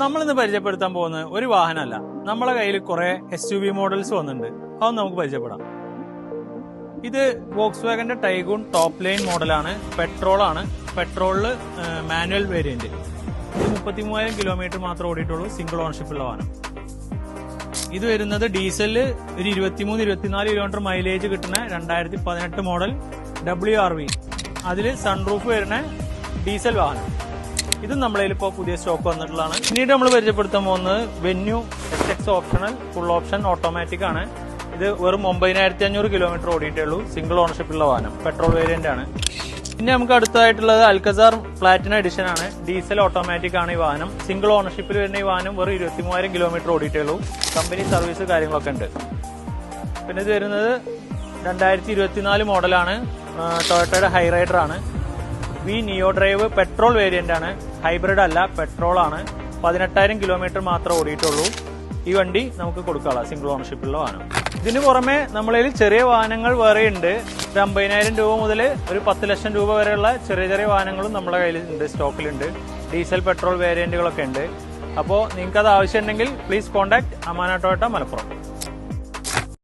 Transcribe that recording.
നമ്മളിന്ന് പരിചയപ്പെടുത്താൻ പോകുന്നത് ഒരു വാഹനമല്ല. നമ്മളെ കയ്യിൽ കുറെ എസ് യു വി മോഡൽസ് വന്നിട്ടുണ്ട്. അതൊന്നും നമുക്ക് പരിചയപ്പെടാം. ഇത് വോക്സ് വാഗന്റെ ടൈഗൂൺ ടോപ്പ് ലൈൻ മോഡലാണ് പെട്രോൾ ആണ്. പെട്രോളിൽ മാനുവൽ വേരിയന്റ് ഇത് മുപ്പത്തി മൂവായിരം കിലോമീറ്റർ മാത്രം ഓടിയിട്ടുള്ളൂ. സിംഗിൾ ഓണർഷിപ്പ് ഉള്ള വാഹനം. ഇത് വരുന്നത് ഡീസലിൽ ഒരു ഇരുപത്തിമൂന്ന് ഇരുപത്തിനാല് കിലോമീറ്റർ മൈലേജ് കിട്ടുന്ന രണ്ടായിരത്തി പതിനെട്ട് മോഡൽ ഡബ്ല്യു ആർ വി അതിൽ സൺറൂഫ് വരുന്ന ഡീസൽ വാഹനം. ഇത് നമ്മളെ ഇപ്പോൾ പുതിയ സ്റ്റോക്ക് വന്നിട്ടുള്ളതാണ്. പിന്നീട് നമ്മൾ പരിചയപ്പെടുത്താൻ പോകുന്നത് Venue S X optional full option automatic ആണ്. ഇത് വെറും ഒമ്പതിനായിരത്തി അഞ്ഞൂറ് കിലോമീറ്റർ ഓടിയിട്ടേ ഉള്ളൂ. സിംഗിൾ ഓണർഷിപ്പുള്ള വാഹനം. പെട്രോൾ വേരിയന്റ് ആണ്. പിന്നെ നമുക്ക് അടുത്തതായിട്ടുള്ളത് അൽക്കസാർ പ്ലാറ്റിന എഡിഷൻ ആണ്. ഡീസൽ ഓട്ടോമാറ്റിക് ആണ് ഈ വാഹനം. സിംഗിൾ ഓണർഷിപ്പിൽ വരുന്ന ഈ വാഹനം വെറും ഇരുപത്തി മൂവായിരം കിലോമീറ്റർ ഓടിയിട്ടേ ഉള്ളൂ. കമ്പനി സർവീസ് കാര്യങ്ങളൊക്കെ ഉണ്ട്. പിന്നെ ഇത് വരുന്നത് രണ്ടായിരത്തി ഇരുപത്തിനാല് മോഡലാണ് ടൊയോട്ടയുടെ ഹൈറൈഡർ ആണ്. V Neo drive petrol variant ആണ്. ഹൈബ്രിഡ് അല്ല പെട്രോൾ ആണ്. പതിനെട്ടായിരം കിലോമീറ്റർ മാത്രമേ ഓടിയിട്ടുള്ളൂ. ഈ വണ്ടി നമുക്ക് കൊടുക്കാനുള്ള സിംഗിൾ ഓണർഷിപ്പുള്ള വാഹനം. ഇതിന് പുറമെ നമ്മളതിൽ ചെറിയ വാഹനങ്ങൾ വേറെ ഉണ്ട്. ഒരു അമ്പതിനായിരം രൂപ മുതൽ ഒരു പത്ത് ലക്ഷം രൂപ വരെയുള്ള ചെറിയ ചെറിയ വാഹനങ്ങളും നമ്മുടെ കയ്യിൽ ഉണ്ട് സ്റ്റോക്കിലുണ്ട്. ഡീസൽ പെട്രോൾ വേരിയന്റുകളൊക്കെ ഉണ്ട്. അപ്പോൾ നിങ്ങൾക്ക് അത് ആവശ്യമുണ്ടെങ്കിൽ പ്ലീസ് കോൺടാക്ട് അമാന മലപ്പുറം.